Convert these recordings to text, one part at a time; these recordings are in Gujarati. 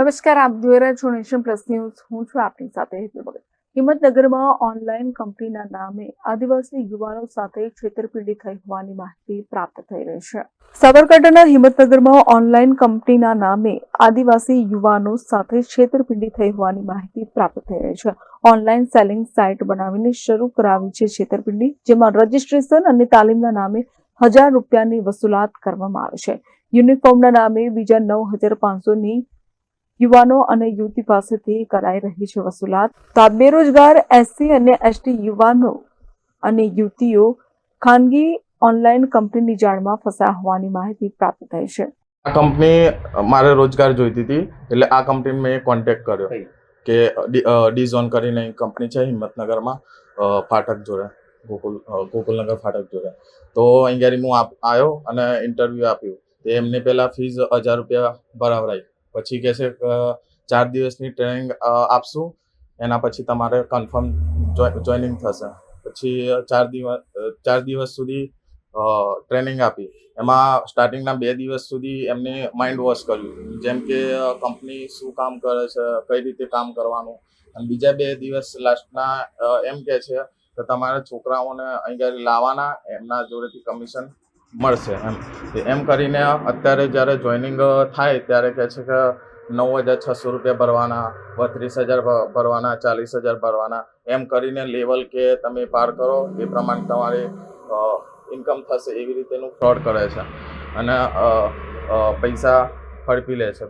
નમસ્કાર, આપ જોઈ રહ્યા છો નેશન પ્લસ ન્યૂઝ. હું છું આપની સાથે હેતુ ભગત. હિંમતનગરમાં ઓનલાઈન કંપનીના નામે આદિવાસી યુવાનો સાથે છેતરપિંડી થઈ હોવાની માહિતી પ્રાપ્ત થઈ રહી છે. સાબરકાંઠાના હિંમતનગરમાં ઓનલાઈન કંપનીના નામે આદિવાસી યુવાનો સાથે છેતરપિંડી થઈ હોવાની માહિતી પ્રાપ્ત થઈ રહી છે. ઓનલાઈન સેલિંગ સાઇટ બનાવીને શરૂ કરાવી છે છેતરપિંડી, જેમાં રજીસ્ટ્રેશન અને તાલીમના નામે હજાર રૂપિયાની વસૂલાત કરવામાં આવે છે. યુનિફોર્મના નામે બીજા નવ હજાર પાંચસોની યુવાનો અને યુવતી પાસેથી કરાઈ રહી છે વસૂલાત. તો આ બેરોજગાર એસસી અને એસટી યુવાનો અને યુવતીઓ ખાનગી ઓનલાઈન કંપનીની જાળમાં ફસાયા હોવાની માહિતી પ્રાપ્ત થઈ છે. આ કંપની મારે રોજગાર જોઈતી હતી એટલે આ કંપની મેં કોન્ટેક્ટ કર્યો? કે ડીઝોન કરીને કંપની છે હિંમતનગરમાં ફાટક જોડે ગોકુલ ગોકુલનગર ફાટક જોડે. તો અહીંયા હું આવ્યો અને ઇન્ટરવ્યૂ આપ્યું. તે એમને પહેલાં ફીસ હજાર રૂપિયા ભરાવરાઈ. પછી કહે છે ચાર દિવસની ટ્રેનિંગ આપશું. એના પછી તમારે કન્ફર્મ જોઈનિંગ થશે. પછી ચાર દિવસ ચાર દિવસ સુધી ટ્રેનિંગ આપી. એમાં સ્ટાર્ટિંગના બે દિવસ સુધી એમને માઇન્ડ વોશ કર્યું. જેમ કે કંપની શું કામ કરે છે, કઈ રીતે કામ કરવાનું. અને બીજા બે દિવસ લાસ્ટના એમ કહે છે કે તમારે છોકરાઓને અહીંયા લાવવાના, એમના જોડેથી કમિશન મળશે એમ. એમ કરીને અત્યારે જ્યારે જોઈનિંગ થાય ત્યારે કહે છે કે નવ હજાર છસો રૂપિયા ભરવાના બત્રીસ હજાર ભરવાના ચાલીસ હજાર ભરવાના. એમ કરીને લેવલ કે તમે પાર કરો એ પ્રમાણે તમારી ઇન્કમ થશે એવી રીતેનું ફ્રોડ કરે છે. અને પૈસા હડપી લે છે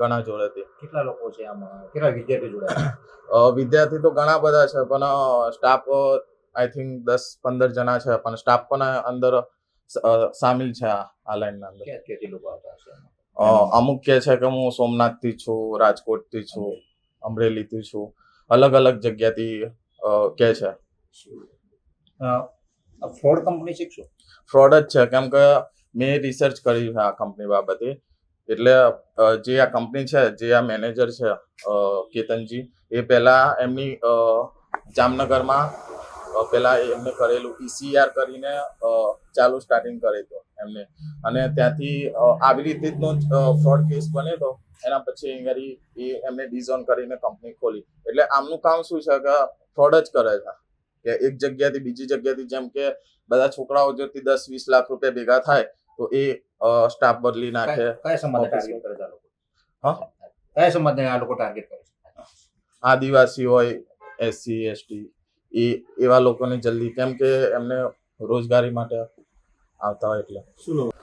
ઘણા જોડેથી. કેટલા લોકો છે આમાં? કેટલા વિદ્યાર્થી જોડાયા? વિદ્યાર્થી તો ઘણા બધા છે પણ સ્ટાફ આઈ થિંક દસ પંદર જણા છે પણ સ્ટાફ પણ અંદર સામેલ છે આ લાઈન લાઈનના અંદર. અમુક કે છે કે હું સોમનાથથી છું રાજકોટથી છું અમરેલીથી છું અલગ અલગ જગ્યાથી થી કે છે. ફ્રોડ કંપની છે શું? ફ્રોડ જ છે. કેમ કે મેં રિસર્ચ કરી છે આ કંપની બાબતે. એટલે જે આ કંપની છે જે આ મેનેજર છે કેતનજી એ પહેલા એમની જામનગરમાં પહેલાં એમને કરેલું ઈસીઆર કરીને ચાલુ સ્ટાર્ટિંગ કરે તો એમને. અને ત્યાંથી આવી રીતે જ ફ્રોડ કેસ બને તો એના પછી અહીંયા એ એમને ડિઝોન કરીને કંપની ખોલી. એટલે આમનું કામ શું છે કે ફ્રોડ જ કરે છે. કે એક જગ્યાથી બીજી જગ્યાથી જેમ કે બધા છોકરાઓ જોથી દસ વીસ લાખ રૂપિયા ભેગા થાય તો એ સ્ટાફ બદલી નાખે કયા સમાજને ટાર્ગેટ કરે છે હા? કયા સમાજને આ લોકો ટાર્ગેટ કરે છે? આદિવાસી હોય એસસી એસટી. એ એવા લોકોને જલ્દી કેમ કે એમને રોજગારી માટે આવતા હોય એટલે.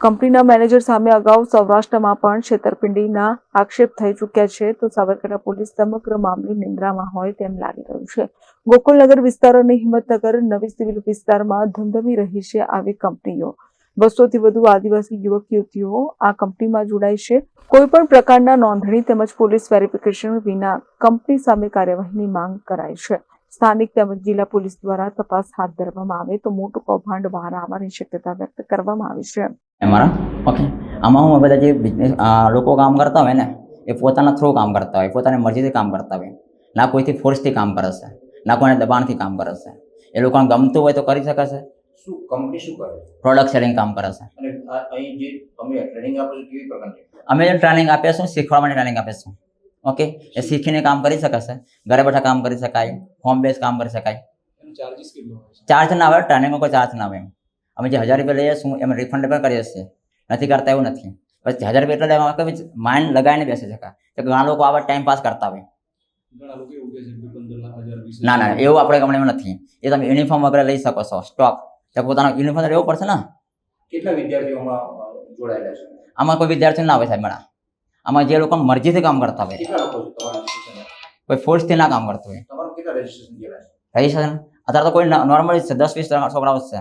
કંપનીના મેનેજર સામે અગાઉ સૌરાષ્ટ્રમાં પણ છેતરપિંડીના આક્ષેપ થઈ ચૂક્યા છે તો સાબરકાંઠા પોલીસ સમગ્ર મામલે નિંદ્રામાં હોય તેમ લાગી રહ્યું છે. ગોકુલનગર વિસ્તાર અને હિંમતનગર નવી સિવિલ વિસ્તારમાં ધમધમી રહી છે આવી કંપનીઓ. બસોથી વધુ આદિવાસી યુવક યુવતીઓ આ કંપનીમાં જોડાય છે. કોઈ પણ પ્રકારના નોંધણી તેમજ પોલીસ વેરિફિકેશન વિના કંપની સામે કાર્યવાહીની માંગ કરાઈ છે. સ્થાનિક તેમજ જિલ્લા પોલીસ દ્વારા તપાસ હાથ ધરવામાં આવે તો મોટું કૌભાંડ બહાર આવવાની શક્યતા વ્યક્ત કરવામાં આવી છે. અમારા ઓકે. આમાં હું બધા જે બિઝનેસ લોકો કામ કરતા હોય ને એ પોતાના થ્રુ કામ કરતા હોય પોતાની મરજીથી કામ કરતા હોય. ના કોઈથી ફોર્સથી કામ કરે છે ના કોઈને દબાણથી કામ કરે છે. એ લોકોને ગમતું હોય તો કરી શકે છે. શું કંપની શું કરે છે? પ્રોડક્ટ સેલિંગ કામ કરે છે. અને અહીં જે તમે ટ્રેનિંગ આપો છો કેવી પ્રકારની? અમે જે ટ્રેનિંગ આપીએ છીએ શીખવા માટે ટ્રેનિંગ આપીએ છીએ. ઓકે એ શીખીને કામ કરી શકે છે ઘરે બેઠા કામ કરી શકાય હોમ બેઝ કામ કરી શકાય ચાર્જ ના આવે ટ્રેનિંગનો કોઈ ચાર્જ ના આવે એમ. અમે જે હજાર રૂપિયા લઈએ છીએ એમ રિફંડ પણ કરીએ છીએ. નથી કરતા એવું નથી. પછી હજાર રૂપિયા એટલે એમાં કઈ માઇન્ડ લગાવીને બેસી શકાય. તો ઘણા લોકો આવા ટાઈમ પાસ કરતા હોય. ઘણા લોકો એવું કહે છે કે પંદર લાખ હજાર વીસ ના ના એવું આપણે કંપનીમાં નથી. એ તમે યુનિફોર્મ વગેરે લઈ શકો છો સ્ટોક તો પોતાનો યુનિફોર્મ લેવો પડશે ને? કેટલા વિદ્યાર્થીઓ આમાં અ, જોડાયેલા છે? આમાં કોઈ વિદ્યાર્થી ના આવે સાહેબ મેળા આમાં જે લોકો મરજીથી કામ કરતા હોય કેટલા લોકો છે તમારા registration? કોઈ ફોર્સથી ના કામ કરતું હોય તમારું કેટલા રજીસ્ટ્રેશન થયેલા છે રજીસ્ટ્રેશન અત્યારે તો કોઈ નોર્મલી છે દસ વીસ છોકરાઓ જ છે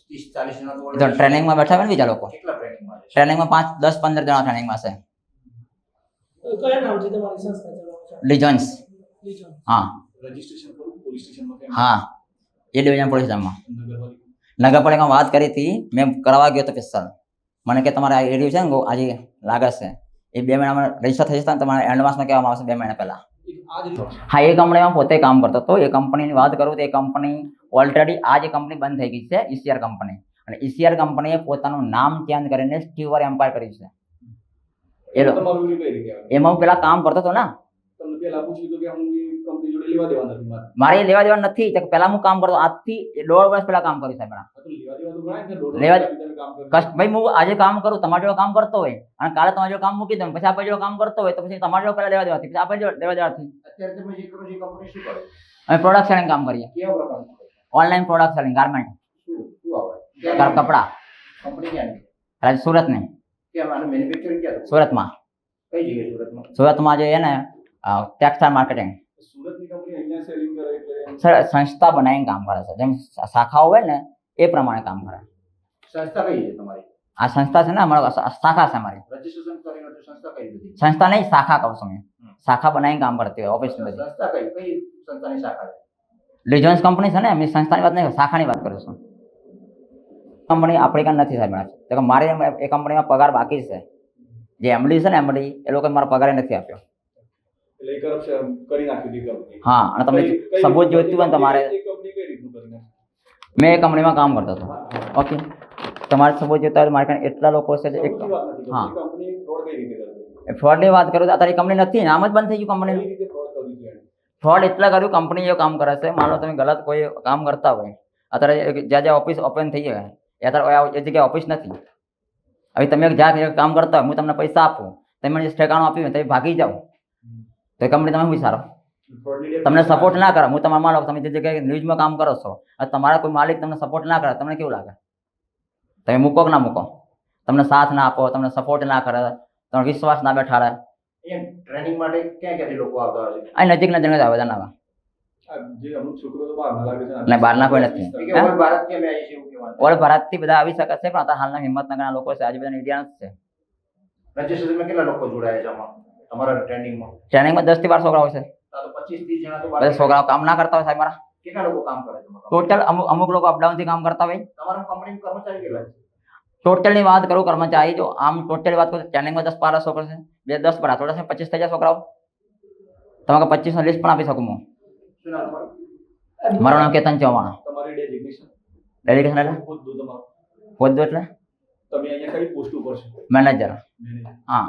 ત્રીસ ચાલીસ જણા તો તો ટ્રેનિંગમાં બેઠા હોય ને બીજા લોકો કેટલા ટ્રેનિંગમાં છે ટ્રેનિંગમાં પાંચ દસ પંદર જણા ટ્રેનિંગમાં છે કયા નામથી તમારી સંસ્થા ચલાવો છો ડિઝાઇન્સ લીજોન. હા રજીસ્ટ્રેશન કરું પોલીસ સ્ટેશનમાં કેમ હા એ ડિવિઝન પોલીસ સ્ટેશનમાં નગરપાલિકા નગરપાલિકામાં વાત કરી હતી મેં કરવા ગયો તો પિસ્તલ મને કે તમારે આ એરિયો છે ને ગો- આજે લાગે છે એ બે મહિનામાં રજિસ્ટર થઈ જતા તમારે એડવાન્સમાં કહેવામાં આવશે? બે મહિના પહેલા. હા એ કંપનીમાં પોતે કામ કરતો હતો. એ કંપનીની વાત કરું તો એ કંપની ઓલરેડી આ જે કંપની બંધ થઈ ગઈ છે ઈસીઆર કંપની અને ઈસીઆર કંપનીએ પોતાનું નામ ચેન્જ કરીને સ્ટીવર એમ્પાયર કર્યું છે. એ? એમાં હું પેલા કામ કરતો હતો ને તમને પહેલા પૂછ્યું હતું કે હું કંપની જોડે લેવા દેવા નથી મારે. મારે એ લેવા દેવા નથી તો હું કામ કરતો આજથી દોઢ વર્ષ પહેલા કામ કર્યું સાહેબ ભાઈ હું આજે કામ કરું તમારે જોડે કામ કરતો હોય અને કાલે તમારે જોડે કામ મૂકી દઉં પછી આપણે જોડે કામ કરતો હોય તો પછી તમારે જોડે પહેલા લેવા દેવાથી પછી આપણે લેવા દેવાથી. અત્યારે તમે જે કરો છો કંપની શું કરે? અમે પ્રોડક્ટ સેલિંગ કામ કરીએ. કેવા પ્રકારનું ઓનલાઈન પ્રોડક્ટ સેલિંગ ગાર્મેન્ટ કપડા. કંપની ક્યાં સુરત નહીં? સુરતમાં? સુરતમાં જે છે ને ટેક્સટાઇલ માર્કેટિંગ સર સંસ્થા બનાવીને કામ કરે છે. જેમ શાખાઓ હોય ને એ પ્રમાણે કામ કરે. સંસ્થા કઈ છે તમારી? આ સંસ્થા છે ને અમારા શાખા છે અમારી. સંસ્થા નહીં શાખા કહું છું મેં. શાખા બનાવીને કામ કરતી હોય ઓફિસ લિજન્સ કંપની છે? ને એમની સંસ્થાની વાત નહીં શાખાની વાત કરું છું. કંપની આપણી કાન નથી સાહેબ મેડમ. કે મારે એ કંપનીમાં પગાર બાકી છે. જે એમડી છે ને એમડી એ લોકો મારો પગાર નથી આપ્યો. હા અને કઈ- કઈ- જોઈતું હોય ને તમારે? મેં એ કંપનીમાં કામ કરતો હતો. ઓકે તમારે સપોઝ જોઈતા હોય મારી પાસે એટલા લોકો છે એક. હા. ફ્રોડની વાત કરું તો અત્યારે કંપની નથી નામ જ બંધ થઈ ગયું કંપની ફ્રોડ એટલા કર્યું કંપની એ કામ કરે છે. માનો તમે ગલત કોઈ કામ કરતા હોય. અત્યારે જ્યાં જ્યાં ઓફિસ ઓપન થઈ ગયા એ અત્યારે એ જગ્યાએ ઓફિસ નથી. હવે તમે જ્યાં કામ કરતા હોય હું તમને પૈસા આપું. તમે ઠેકાણું આપ્યું હોય તમે ભાગી જાઓ. તો એ કંપની તમે શું વિચારો? Fraud ની તમને સપોર્ટ ના કરે હું તમારા માનો તમે જે જગ્યાએ ન્યૂઝમાં કામ કરો છો અને તમારા કોઈ માલિક તમને સપોર્ટ ના કરે તમને કેવું લાગે? તમે મૂકો કે ના મૂકો? તમને સાથ ના આપો તમને સપોર્ટ ના કરે તમને વિશ્વાસ ના બેઠાડે અહીંયા ટ્રેનિંગ માટે ક્યાં ક્યાંથી લોકો આવતા હોય છે? અહીં નજીક નજીક જ આવેદન આવે આ જે અમુક છોકરો તો બહારના લાગે છે ને. એટલે બહારના કોઈ નથી. એ કે ઓલ ભારત કેમ આવી છે એવું કહેવાનું ઓલ ભારતથી બધા આવી શકે છે પણ અત્યારે હાલના હિંમતનગરના લોકો છે આજુબાજુના ઇન્ડિયન્સ છે. રજીસ્ટ્રેશનમાં કેટલા લોકો જોડાયા છે આમાં? તમારા ટ્રેનિંગમાં ટ્રેનિંગમાં દસથી બાર છોકરાઓ છે. આ તો પચીસ ત્રીસ જણા તો બધા બાકી છોકરાઓ કામ ના કરતા હોય સાહેબ મારા. કેટલા લોકો કામ કરે છે તમારા ટોટલ અમુક અમુક લોકો અપડાઉનથી કામ કરતા હોય. તમારા કંપનીમાં કર્મચારી કેટલા છે? ટોટલની વાત કરું કર્મચારી જો આમ ટોટલ વાત કરું ટ્રેનિંગમાં દસ બાર છોકરા છે. બે દસ બાર થોડા છે પચીસ થઈ જાય છોકરાઓ. તમારે પચીસ નો લિસ્ટ પણ આપી શકું હું. શું નામ તમારું? મારું નામ કેતન ચૌહાણ. તમારી ડેઝિગ્નેશન ડેડિકેશન એટલે? હોદ્દો તમારો. હોદ્દો એટલે? તમે અહીંયા કઈ પોસ્ટ ઉપર છો? મેનેજર મેનેજર હા.